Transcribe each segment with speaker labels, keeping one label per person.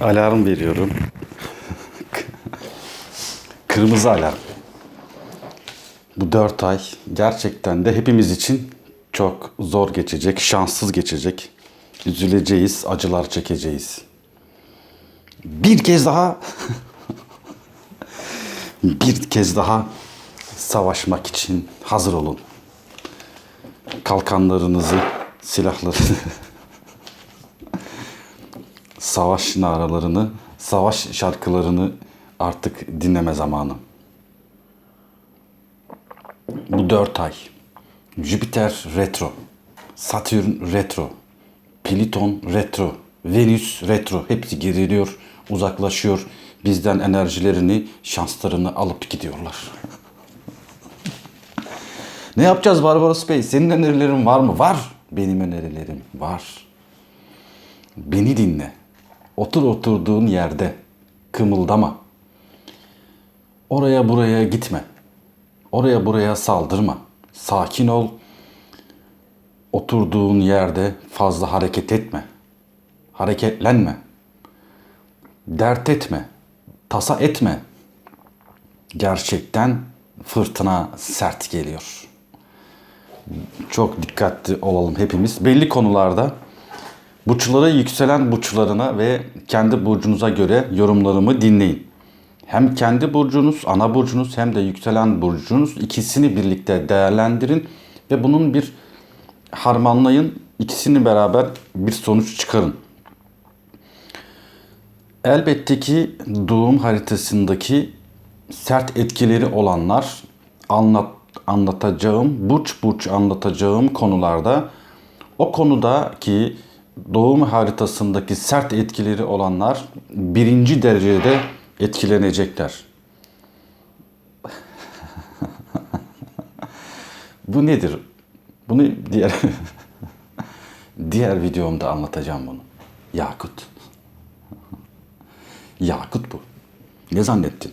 Speaker 1: Alarm veriyorum. Kırmızı alarm. Bu dört ay gerçekten de hepimiz için çok zor geçecek, şanssız geçecek. Üzüleceğiz, acılar çekeceğiz. Bir kez daha bir kez daha savaşmak için hazır olun. Kalkanlarınızı, silahları, savaş naralarını, savaş şarkılarını artık dinleme zamanı. Bu dört ay. Jüpiter retro, Satürn retro, Plüton retro, Venüs retro. Hepsi geriliyor, uzaklaşıyor. Bizden enerjilerini, şanslarını alıp gidiyorlar. ne yapacağız Barbaros Bey? Senin önerilerin var mı? Var. Benim önerilerim var. Beni dinle. Otur oturduğun yerde. Kımıldama. Oraya buraya gitme. Oraya buraya saldırma. Sakin ol. Oturduğun yerde fazla hareket etme. Hareketlenme. Dert etme. Tasa etme. Gerçekten fırtına sert geliyor. Çok dikkatli olalım hepimiz. Belli konularda burçlara yükselen burçlarına ve kendi burcunuza göre yorumlarımı dinleyin hem kendi burcunuz, ana burcunuz hem de yükselen burcunuz ikisini birlikte değerlendirin ve bunun bir harmanlayın. İkisini beraber bir sonuç çıkarın. Elbette ki doğum haritasındaki sert etkileri olanlar anlat anlatacağım, burç burç anlatacağım konularda o konudaki doğum haritasındaki sert etkileri olanlar birinci derecede etkilenecekler. Bu nedir? Bunu diğer diğer videomda anlatacağım bunu. Yakut. Yakut bu. Ne zannettin?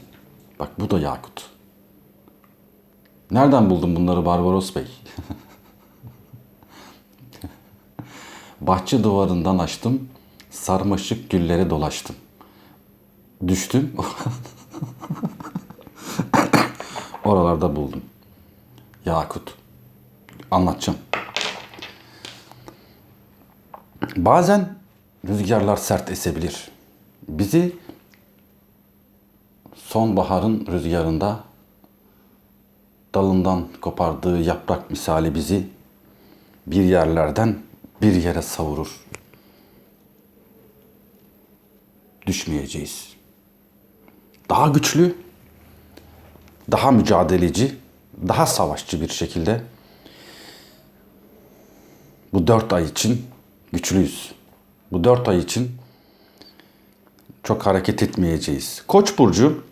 Speaker 1: Bak bu da yakut. Nereden buldun bunları Barbaros Bey? Bahçe duvarından açtım, sarmaşık güllere dolaştım. Düştüm. Oralarda buldum. Yakut. Anlatacağım. Bazen rüzgarlar sert esebilir. Bizi sonbaharın rüzgarında dalından kopardığı yaprak misali bizi bir yerlerden bir yere savurur. Düşmeyeceğiz. Daha güçlü, daha mücadeleci, daha savaşçı bir şekilde bu dört ay için güçlüyüz. Bu dört ay için çok hareket etmeyeceğiz. Koç burcu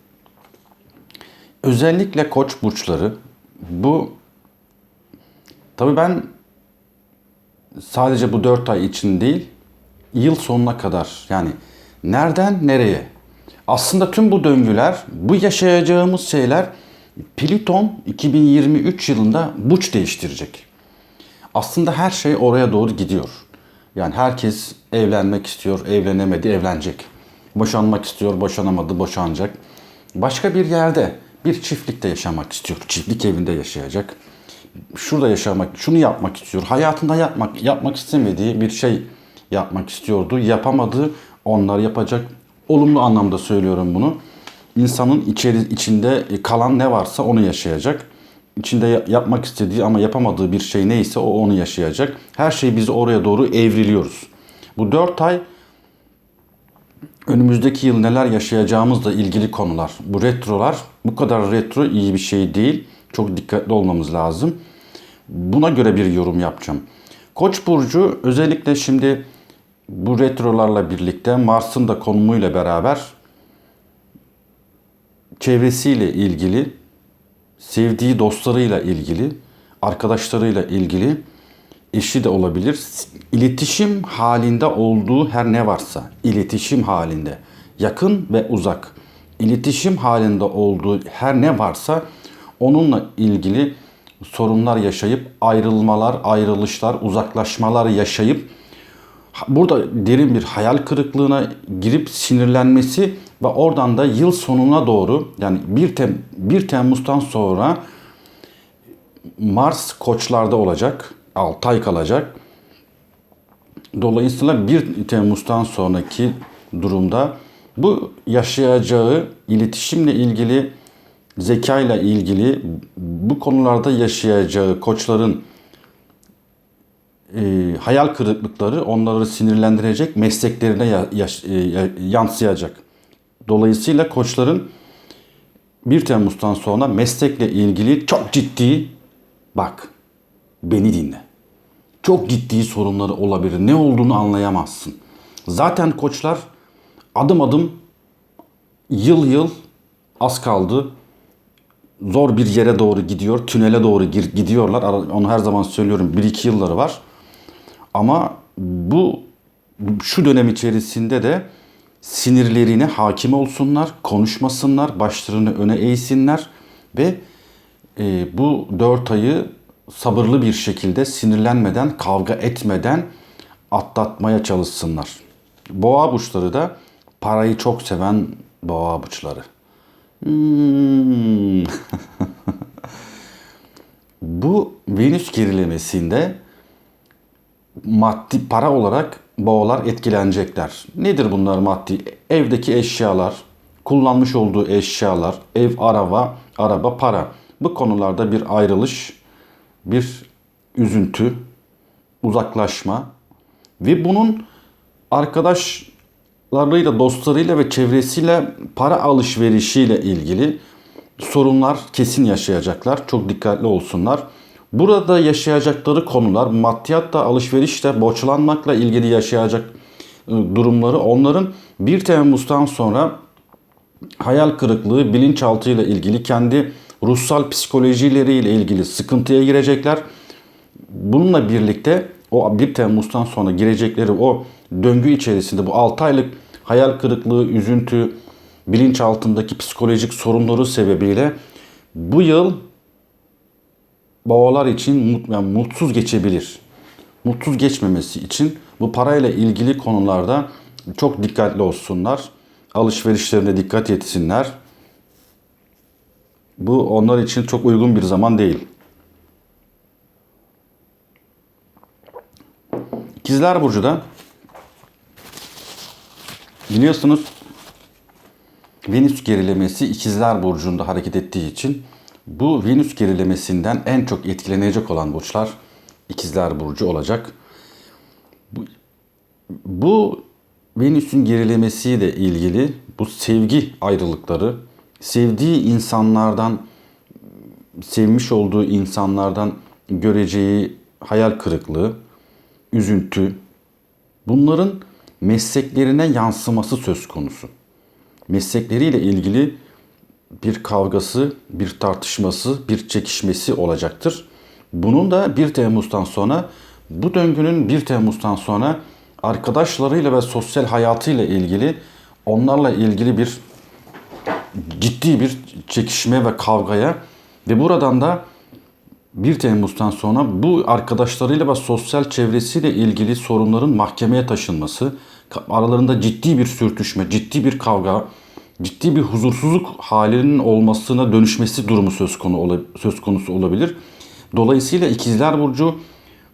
Speaker 1: özellikle koç burçları bu tabii ben sadece bu dört ay için değil yıl sonuna kadar yani nereden nereye aslında tüm bu döngüler bu yaşayacağımız şeyler Plüton 2023 yılında burç değiştirecek. Aslında her şey oraya doğru gidiyor. Yani herkes evlenmek istiyor, evlenemedi, evlenecek. Boşanmak istiyor, boşanamadı, boşanacak. Başka bir yerde bir çiftlikte yaşamak istiyor. Çiftlik evinde yaşayacak. Şurada yaşamak, şunu yapmak istiyor. Hayatında yapmak yapmak istemediği bir şey yapmak istiyordu. Yapamadı. Onlar yapacak. Olumlu anlamda söylüyorum bunu. İnsanın içeri, içinde kalan ne varsa onu yaşayacak. İçinde yapmak istediği ama yapamadığı bir şey neyse o onu yaşayacak. Her şey bizi oraya doğru evriliyoruz. Bu 4 ay önümüzdeki yıl neler yaşayacağımızla ilgili konular. Bu retrolar bu kadar retro iyi bir şey değil. Çok dikkatli olmamız lazım. Buna göre bir yorum yapacağım. Koç burcu özellikle şimdi bu retrolarla birlikte Mars'ın da konumuyla beraber çevresiyle ilgili, sevdiği dostlarıyla ilgili, arkadaşlarıyla ilgili, eşi de olabilir. İletişim halinde olduğu her ne varsa, iletişim halinde, yakın ve uzak, iletişim halinde olduğu her ne varsa onunla ilgili sorunlar yaşayıp ayrılmalar, ayrılışlar, uzaklaşmalar yaşayıp burada derin bir hayal kırıklığına girip sinirlenmesi ve oradan da yıl sonuna doğru yani 1, Tem 1 Temmuz'dan sonra Mars koçlarda olacak. 6 ay kalacak. Dolayısıyla 1 Temmuz'dan sonraki durumda bu yaşayacağı iletişimle ilgili, zekayla ilgili bu konularda yaşayacağı koçların e, hayal kırıklıkları onları sinirlendirecek, mesleklerine ya- yaş- e, ya- yansıyacak. Dolayısıyla koçların 1 Temmuz'dan sonra meslekle ilgili çok ciddi bak beni dinle. Çok ciddi sorunları olabilir. Ne olduğunu anlayamazsın. Zaten koçlar adım adım yıl yıl az kaldı. Zor bir yere doğru gidiyor. Tünele doğru gidiyorlar. Onu her zaman söylüyorum. 1-2 yılları var. Ama bu şu dönem içerisinde de sinirlerine hakim olsunlar, konuşmasınlar, başlarını öne eğsinler ve e, bu dört ayı sabırlı bir şekilde sinirlenmeden, kavga etmeden atlatmaya çalışsınlar. Boğa burçları da parayı çok seven boğa burçları. Hmm. bu Venüs gerilemesinde maddi para olarak boğalar etkilenecekler. Nedir bunlar maddi? Evdeki eşyalar, kullanmış olduğu eşyalar, ev, araba, araba, para. Bu konularda bir ayrılış, bir üzüntü, uzaklaşma ve bunun arkadaşlarıyla, dostlarıyla ve çevresiyle para alışverişiyle ilgili sorunlar kesin yaşayacaklar. Çok dikkatli olsunlar. Burada yaşayacakları konular maddiyatla, alışverişle, borçlanmakla ilgili yaşayacak e, durumları onların 1 Temmuz'dan sonra hayal kırıklığı, bilinçaltıyla ilgili kendi ruhsal psikolojileriyle ilgili sıkıntıya girecekler. Bununla birlikte o 1 Temmuz'dan sonra girecekleri o döngü içerisinde bu 6 aylık hayal kırıklığı, üzüntü, bilinçaltındaki psikolojik sorunları sebebiyle bu yıl boğalar için yani mutsuz geçebilir. Mutsuz geçmemesi için bu parayla ilgili konularda çok dikkatli olsunlar. Alışverişlerine dikkat etsinler. Bu onlar için çok uygun bir zaman değil. İkizler Burcu da biliyorsunuz Venüs gerilemesi İkizler Burcu'nda hareket ettiği için bu Venüs gerilemesinden en çok etkilenecek olan burçlar İkizler Burcu olacak. Bu, bu Venüs'ün gerilemesiyle ilgili bu sevgi ayrılıkları, sevdiği insanlardan, sevmiş olduğu insanlardan göreceği hayal kırıklığı, üzüntü, bunların mesleklerine yansıması söz konusu. Meslekleriyle ilgili bir kavgası, bir tartışması, bir çekişmesi olacaktır. Bunun da 1 Temmuz'dan sonra bu döngünün 1 Temmuz'dan sonra arkadaşlarıyla ve sosyal hayatıyla ilgili onlarla ilgili bir ciddi bir çekişme ve kavgaya ve buradan da 1 Temmuz'dan sonra bu arkadaşlarıyla ve sosyal çevresiyle ilgili sorunların mahkemeye taşınması, aralarında ciddi bir sürtüşme, ciddi bir kavga, ciddi bir huzursuzluk halinin olmasına dönüşmesi durumu söz konu söz konusu olabilir. Dolayısıyla İkizler Burcu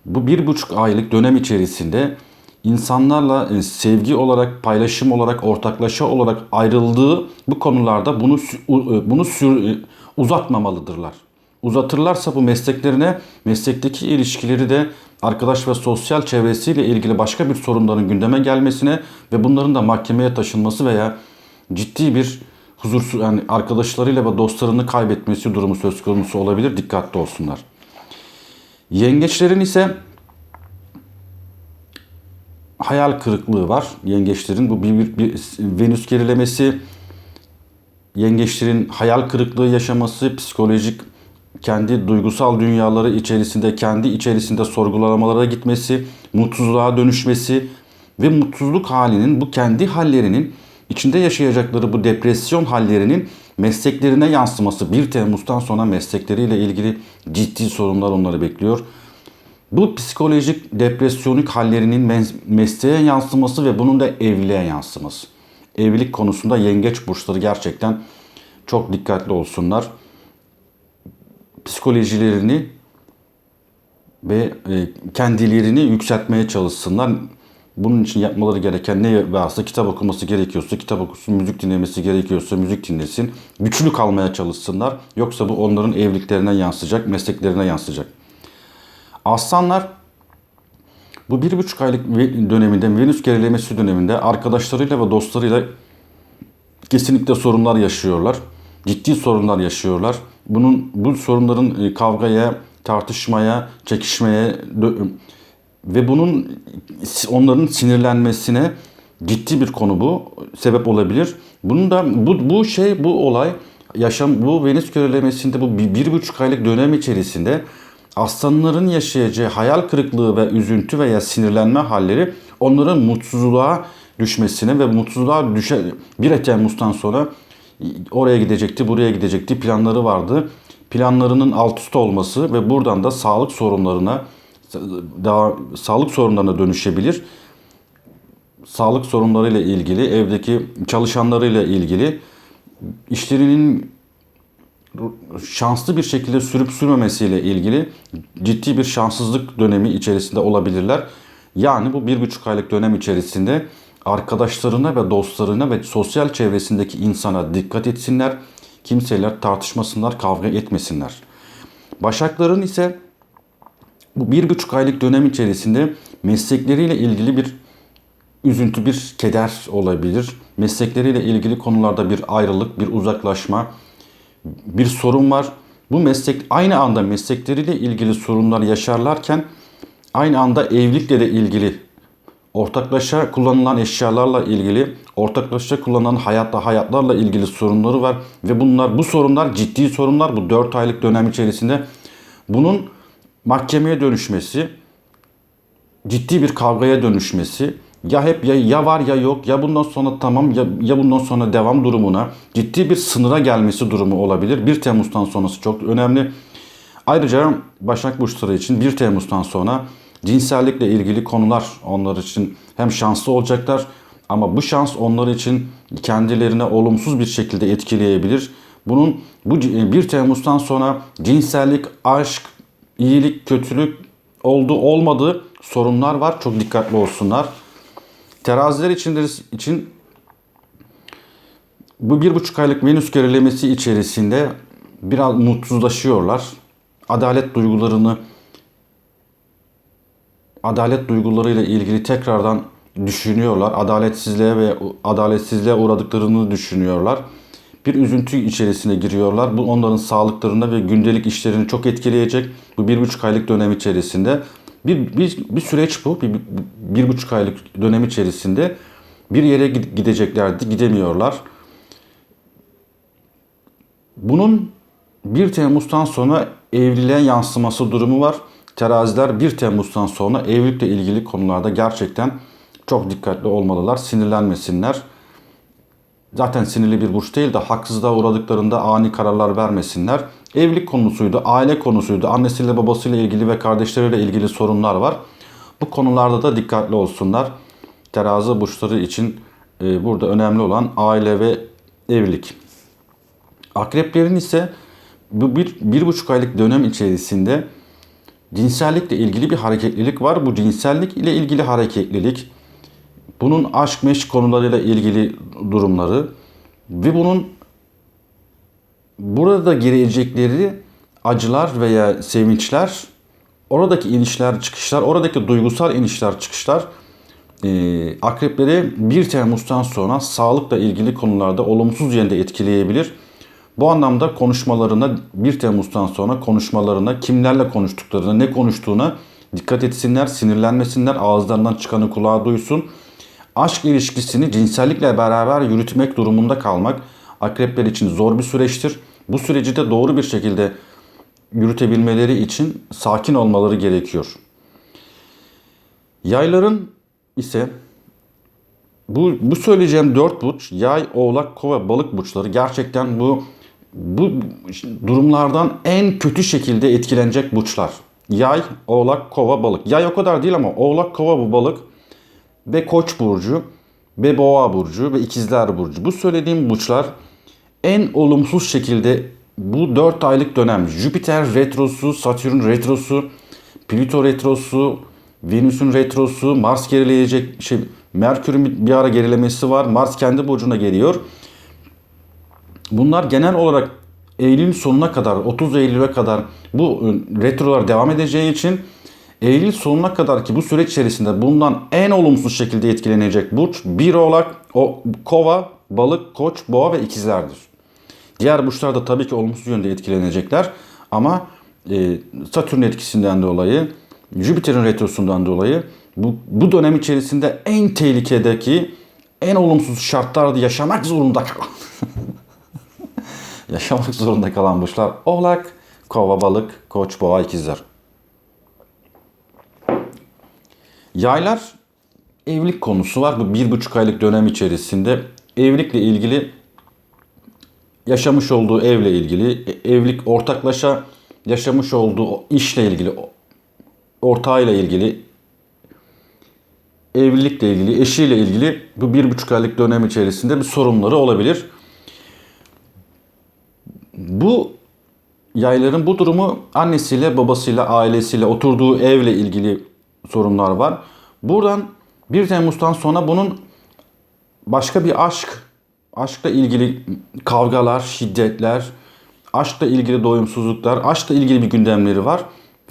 Speaker 1: bu bir buçuk aylık dönem içerisinde insanlarla e, sevgi olarak, paylaşım olarak, ortaklaşa olarak ayrıldığı bu konularda bunu e, bunu sür, e, uzatmamalıdırlar. Uzatırlarsa bu mesleklerine, meslekteki ilişkileri de arkadaş ve sosyal çevresiyle ilgili başka bir sorunların gündeme gelmesine ve bunların da mahkemeye taşınması veya ciddi bir huzursuz yani arkadaşlarıyla ve dostlarını kaybetmesi durumu söz konusu olabilir. Dikkatli olsunlar. Yengeçlerin ise hayal kırıklığı var. Yengeçlerin bu bir, bir, bir Venüs gerilemesi, yengeçlerin hayal kırıklığı yaşaması, psikolojik kendi duygusal dünyaları içerisinde, kendi içerisinde sorgulamalara gitmesi, mutsuzluğa dönüşmesi ve mutsuzluk halinin bu kendi hallerinin içinde yaşayacakları bu depresyon hallerinin mesleklerine yansıması 1 Temmuz'dan sonra meslekleriyle ilgili ciddi sorunlar onları bekliyor. Bu psikolojik depresyonik hallerinin mes- mesleğe yansıması ve bunun da evliliğe yansıması. Evlilik konusunda yengeç burçları gerçekten çok dikkatli olsunlar. Psikolojilerini ve e, kendilerini yükseltmeye çalışsınlar. Bunun için yapmaları gereken ne varsa kitap okuması gerekiyorsa kitap okusun, müzik dinlemesi gerekiyorsa müzik dinlesin. Güçlü kalmaya çalışsınlar. Yoksa bu onların evliliklerine yansıyacak, mesleklerine yansıyacak. Aslanlar bu bir buçuk aylık döneminde, Venüs gerilemesi döneminde arkadaşlarıyla ve dostlarıyla kesinlikle sorunlar yaşıyorlar. Ciddi sorunlar yaşıyorlar. Bunun bu sorunların e, kavgaya, tartışmaya, çekişmeye ve bunun onların sinirlenmesine ciddi bir konu bu sebep olabilir. Bunun da bu bu şey bu olay yaşam bu Venüs körelemesinde bu bir, bir buçuk aylık dönem içerisinde aslanların yaşayacağı hayal kırıklığı ve üzüntü veya sinirlenme halleri onların mutsuzluğa düşmesine ve mutsuzluğa düşe 1 Temmuz'dan sonra oraya gidecekti, buraya gidecekti planları vardı. Planlarının alt üst olması ve buradan da sağlık sorunlarına daha sağlık sorunlarına dönüşebilir. Sağlık sorunlarıyla ilgili, evdeki çalışanlarıyla ilgili işlerinin şanslı bir şekilde sürüp sürmemesiyle ilgili ciddi bir şanssızlık dönemi içerisinde olabilirler. Yani bu bir buçuk aylık dönem içerisinde arkadaşlarına ve dostlarına ve sosyal çevresindeki insana dikkat etsinler. Kimseler tartışmasınlar, kavga etmesinler. Başakların ise bu bir buçuk aylık dönem içerisinde meslekleriyle ilgili bir üzüntü, bir keder olabilir. Meslekleriyle ilgili konularda bir ayrılık, bir uzaklaşma, bir sorun var. Bu meslek aynı anda meslekleriyle ilgili sorunlar yaşarlarken aynı anda evlilikle de ilgili ortaklaşa kullanılan eşyalarla ilgili, ortaklaşa kullanılan hayatta hayatlarla ilgili sorunları var ve bunlar bu sorunlar ciddi sorunlar bu 4 aylık dönem içerisinde bunun mahkemeye dönüşmesi, ciddi bir kavgaya dönüşmesi, ya hep ya, ya var ya yok ya bundan sonra tamam ya, ya bundan sonra devam durumuna ciddi bir sınıra gelmesi durumu olabilir. 1 Temmuz'dan sonrası çok önemli. Ayrıca Başak Burçları için 1 Temmuz'dan sonra cinsellikle ilgili konular onlar için hem şanslı olacaklar ama bu şans onlar için kendilerine olumsuz bir şekilde etkileyebilir. Bunun bu 1 Temmuz'dan sonra cinsellik, aşk, iyilik, kötülük oldu olmadığı sorunlar var. Çok dikkatli olsunlar. Teraziler için, için bu bir buçuk aylık Venüs gerilemesi içerisinde biraz mutsuzlaşıyorlar. Adalet duygularını adalet duygularıyla ilgili tekrardan düşünüyorlar. Adaletsizliğe ve adaletsizliğe uğradıklarını düşünüyorlar. Bir üzüntü içerisine giriyorlar. Bu onların sağlıklarını ve gündelik işlerini çok etkileyecek. Bu bir buçuk aylık dönem içerisinde bir, bir, bir süreç bu. Bir, bir, buçuk aylık dönem içerisinde bir yere gideceklerdi. Gidemiyorlar. Bunun 1 Temmuz'dan sonra evliliğe yansıması durumu var. Teraziler 1 Temmuz'dan sonra evlilikle ilgili konularda gerçekten çok dikkatli olmalılar. Sinirlenmesinler. Zaten sinirli bir burç değil de haksızlığa uğradıklarında ani kararlar vermesinler. Evlilik konusuydu, aile konusuydu, annesiyle babasıyla ilgili ve kardeşleriyle ilgili sorunlar var. Bu konularda da dikkatli olsunlar. Terazi burçları için e, burada önemli olan aile ve evlilik. Akreplerin ise bu bir, bir buçuk aylık dönem içerisinde cinsellikle ilgili bir hareketlilik var. Bu cinsellik ile ilgili hareketlilik, bunun aşk meşk konularıyla ilgili durumları ve bunun burada girecekleri acılar veya sevinçler, oradaki inişler çıkışlar, oradaki duygusal inişler çıkışlar e, akrepleri 1 Temmuz'dan sonra sağlıkla ilgili konularda olumsuz yönde etkileyebilir. Bu anlamda konuşmalarına 1 Temmuz'dan sonra konuşmalarına kimlerle konuştuklarına, ne konuştuğuna dikkat etsinler, sinirlenmesinler, ağızlarından çıkanı kulağa duysun. Aşk ilişkisini cinsellikle beraber yürütmek durumunda kalmak akrepler için zor bir süreçtir. Bu süreci de doğru bir şekilde yürütebilmeleri için sakin olmaları gerekiyor. Yayların ise bu, bu söyleyeceğim dört burç yay, oğlak, kova, balık burçları gerçekten bu bu durumlardan en kötü şekilde etkilenecek burçlar. Yay, Oğlak, Kova, Balık. Yay o kadar değil ama Oğlak, Kova bu balık ve Koç burcu ve Boğa burcu ve İkizler burcu. Bu söylediğim burçlar en olumsuz şekilde bu 4 aylık dönem Jüpiter retrosu, Satürn retrosu, Plüto retrosu, Venüs'ün retrosu, Mars gerileyecek şey Merkür'ün bir ara gerilemesi var. Mars kendi burcuna geliyor. Bunlar genel olarak Eylül sonuna kadar 30 Eylül'e kadar bu e, retrolar devam edeceği için Eylül sonuna kadar ki bu süreç içerisinde bundan en olumsuz şekilde etkilenecek burç bir oğlak, o, kova, balık, koç, boğa ve ikizlerdir. Diğer burçlar da tabii ki olumsuz yönde etkilenecekler ama e, Satürn etkisinden dolayı, Jüpiter'in retrosundan dolayı bu, bu dönem içerisinde en tehlikedeki, en olumsuz şartlarda yaşamak zorunda kalan yaşamak zorunda kalan burçlar Oğlak, Kova, Balık, Koç, Boğa, İkizler. Yaylar evlilik konusu var. Bu bir buçuk aylık dönem içerisinde evlilikle ilgili yaşamış olduğu evle ilgili, e, evlilik ortaklaşa yaşamış olduğu işle ilgili, ortağıyla ilgili, evlilikle ilgili, eşiyle ilgili bu bir buçuk aylık dönem içerisinde bir sorunları olabilir. Bu yayların bu durumu annesiyle, babasıyla, ailesiyle, oturduğu evle ilgili sorunlar var. Buradan 1 Temmuz'dan sonra bunun başka bir aşk, aşkla ilgili kavgalar, şiddetler, aşkla ilgili doyumsuzluklar, aşkla ilgili bir gündemleri var.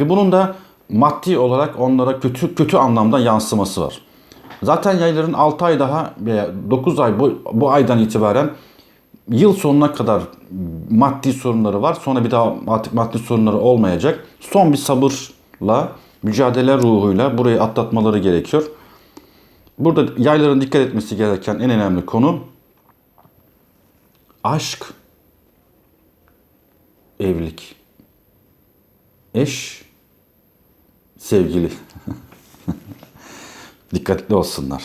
Speaker 1: Ve bunun da maddi olarak onlara kötü kötü anlamda yansıması var. Zaten yayların 6 ay daha veya 9 ay bu, bu aydan itibaren yıl sonuna kadar maddi sorunları var. Sonra bir daha artık maddi sorunları olmayacak. Son bir sabırla, mücadele ruhuyla burayı atlatmaları gerekiyor. Burada yayların dikkat etmesi gereken en önemli konu aşk, evlilik, eş, sevgili. Dikkatli olsunlar.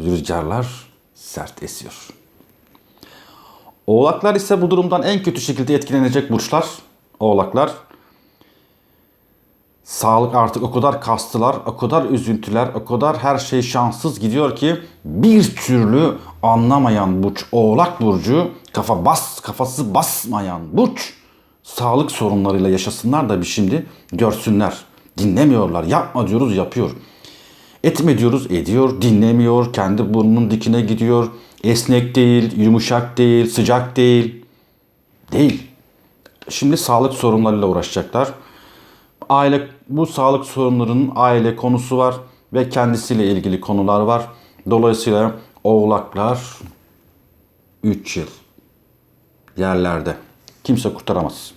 Speaker 1: Rüzgarlar sert esiyor. Oğlaklar ise bu durumdan en kötü şekilde etkilenecek burçlar. Oğlaklar sağlık artık o kadar kastılar, o kadar üzüntüler, o kadar her şey şanssız gidiyor ki bir türlü anlamayan burç Oğlak burcu kafa bas kafası basmayan burç sağlık sorunlarıyla yaşasınlar da bir şimdi görsünler. Dinlemiyorlar. Yapma diyoruz yapıyor. Etme diyoruz ediyor. Dinlemiyor. Kendi burnunun dikine gidiyor. Esnek değil, yumuşak değil, sıcak değil. Değil. Şimdi sağlık sorunlarıyla uğraşacaklar. Aile bu sağlık sorunlarının aile konusu var ve kendisiyle ilgili konular var. Dolayısıyla oğlaklar 3 yıl yerlerde. Kimse kurtaramaz.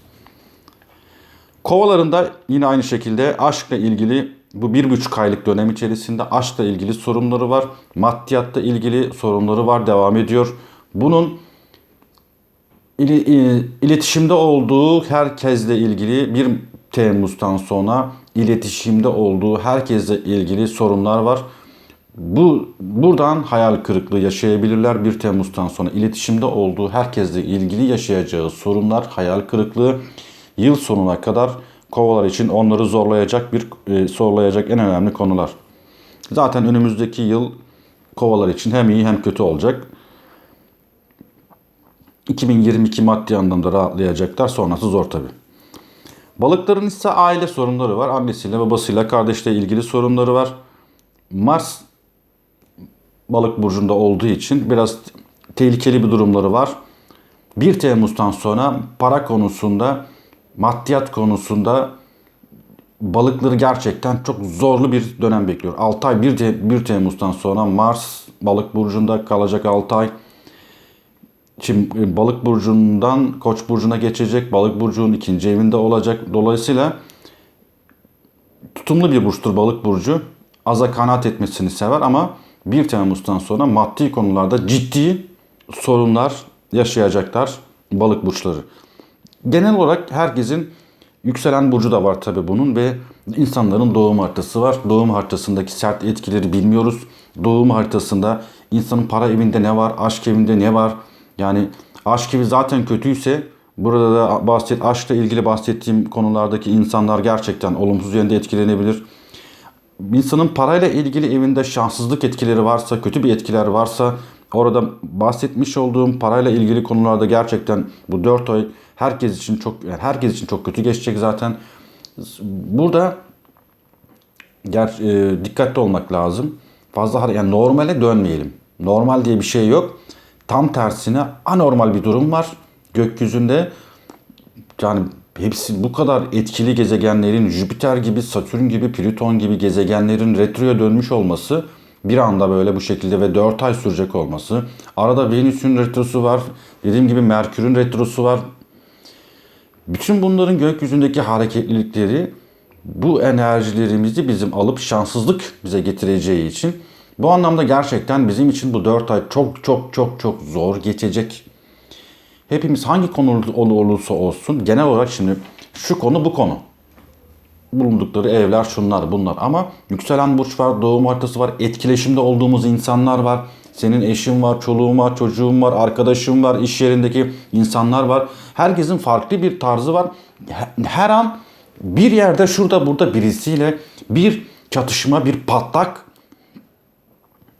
Speaker 1: Kovalarında yine aynı şekilde aşkla ilgili bu bir buçuk aylık dönem içerisinde aşkla ilgili sorunları var. Maddiyatla ilgili sorunları var. Devam ediyor. Bunun iletişimde olduğu herkesle ilgili 1 Temmuz'dan sonra iletişimde olduğu herkesle ilgili sorunlar var. Bu buradan hayal kırıklığı yaşayabilirler 1 Temmuz'dan sonra iletişimde olduğu herkesle ilgili yaşayacağı sorunlar, hayal kırıklığı yıl sonuna kadar kovalar için onları zorlayacak bir e, zorlayacak en önemli konular. Zaten önümüzdeki yıl kovalar için hem iyi hem kötü olacak. 2022 maddi anlamda rahatlayacaklar. Sonrası zor tabi. Balıkların ise aile sorunları var. Annesiyle, babasıyla, kardeşle ilgili sorunları var. Mars balık burcunda olduğu için biraz tehlikeli bir durumları var. 1 Temmuz'dan sonra para konusunda maddiyat konusunda balıkları gerçekten çok zorlu bir dönem bekliyor. 6 ay 1, Te 1 Temmuz'dan sonra Mars balık burcunda kalacak 6 ay. Şimdi e, balık burcundan koç burcuna geçecek. Balık burcunun ikinci evinde olacak. Dolayısıyla tutumlu bir burçtur balık burcu. Aza kanaat etmesini sever ama 1 Temmuz'dan sonra maddi konularda ciddi sorunlar yaşayacaklar balık burçları. Genel olarak herkesin yükselen burcu da var tabi bunun ve insanların doğum haritası var. Doğum haritasındaki sert etkileri bilmiyoruz. Doğum haritasında insanın para evinde ne var, aşk evinde ne var? Yani aşk evi zaten kötüyse Burada da bahset, aşkla ilgili bahsettiğim konulardaki insanlar gerçekten olumsuz yönde etkilenebilir. İnsanın parayla ilgili evinde şanssızlık etkileri varsa, kötü bir etkiler varsa orada bahsetmiş olduğum parayla ilgili konularda gerçekten bu 4 ay herkes için çok yani herkes için çok kötü geçecek zaten. Burada ger, e, dikkatli olmak lazım. Fazla yani normale dönmeyelim. Normal diye bir şey yok. Tam tersine anormal bir durum var gökyüzünde. Yani hepsi bu kadar etkili gezegenlerin Jüpiter gibi, Satürn gibi, Plüton gibi gezegenlerin retroya dönmüş olması bir anda böyle bu şekilde ve 4 ay sürecek olması. Arada Venüs'ün retrosu var. Dediğim gibi Merkür'ün retrosu var. Bütün bunların gökyüzündeki hareketlilikleri bu enerjilerimizi bizim alıp şanssızlık bize getireceği için bu anlamda gerçekten bizim için bu 4 ay çok çok çok çok zor geçecek. Hepimiz hangi konu ol- olursa olsun genel olarak şimdi şu konu bu konu. Bulundukları evler şunlar bunlar ama yükselen burç var, doğum haritası var, etkileşimde olduğumuz insanlar var. Senin eşin var, çoluğun var, çocuğun var, arkadaşın var, iş yerindeki insanlar var. Herkesin farklı bir tarzı var. He- Her an bir yerde şurada burada birisiyle bir çatışma, bir patlak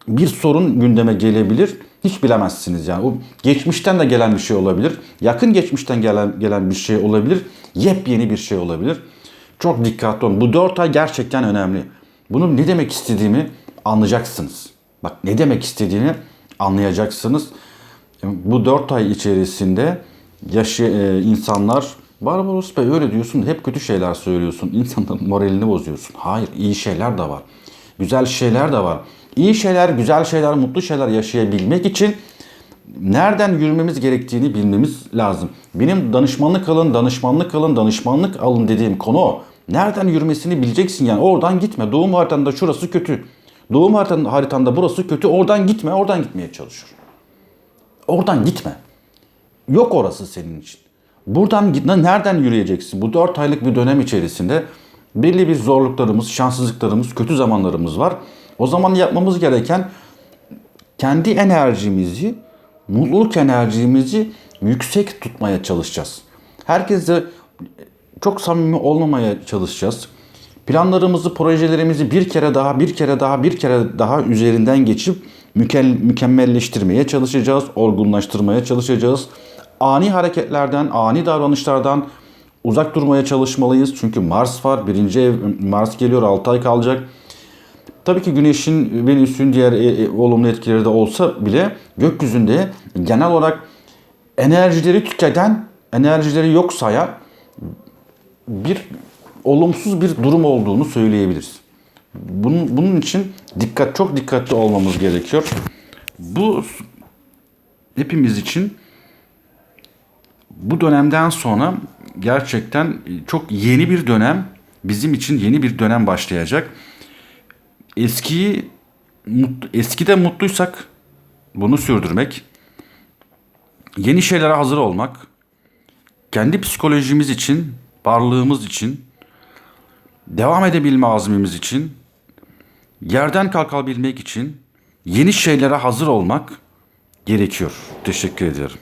Speaker 1: bir sorun gündeme gelebilir. Hiç bilemezsiniz yani. O geçmişten de gelen bir şey olabilir. Yakın geçmişten gelen gelen bir şey olabilir. Yepyeni bir şey olabilir. Çok dikkatli olun. Bu 4 ay gerçekten önemli. Bunun ne demek istediğimi anlayacaksınız. Bak ne demek istediğini anlayacaksınız. Bu 4 ay içerisinde yaşı e, insanlar Barbaros Bey öyle diyorsun hep kötü şeyler söylüyorsun. İnsanların moralini bozuyorsun. Hayır iyi şeyler de var. Güzel şeyler de var. İyi şeyler, güzel şeyler, mutlu şeyler yaşayabilmek için nereden yürümemiz gerektiğini bilmemiz lazım. Benim danışmanlık alın, danışmanlık alın, danışmanlık alın dediğim konu o. Nereden yürümesini bileceksin yani. Oradan gitme. Doğum haritanda şurası kötü. Doğum haritanda, haritanda burası kötü. Oradan gitme. Oradan gitmeye çalışır. Oradan gitme. Yok orası senin için. Buradan nereden yürüyeceksin? Bu 4 aylık bir dönem içerisinde belli bir zorluklarımız, şanssızlıklarımız, kötü zamanlarımız var. O zaman yapmamız gereken kendi enerjimizi, mutluluk enerjimizi yüksek tutmaya çalışacağız. Herkese çok samimi olmamaya çalışacağız. Planlarımızı, projelerimizi bir kere daha, bir kere daha, bir kere daha üzerinden geçip mükemmelleştirmeye çalışacağız, olgunlaştırmaya çalışacağız. Ani hareketlerden, ani davranışlardan uzak durmaya çalışmalıyız. Çünkü Mars var, birinci ev, Mars geliyor, 6 ay kalacak. Tabii ki Güneş'in, Venüs'ün diğer e, e, olumlu etkileri de olsa bile gökyüzünde genel olarak enerjileri tüketen, enerjileri yok sayan bir olumsuz bir durum olduğunu söyleyebiliriz. Bunun, bunun için dikkat çok dikkatli olmamız gerekiyor. Bu hepimiz için bu dönemden sonra gerçekten çok yeni bir dönem bizim için yeni bir dönem başlayacak. Eskiyi eskide mutluysak bunu sürdürmek, yeni şeylere hazır olmak, kendi psikolojimiz için, varlığımız için, devam edebilme azmimiz için, yerden kalkabilmek için yeni şeylere hazır olmak gerekiyor. Teşekkür ederim.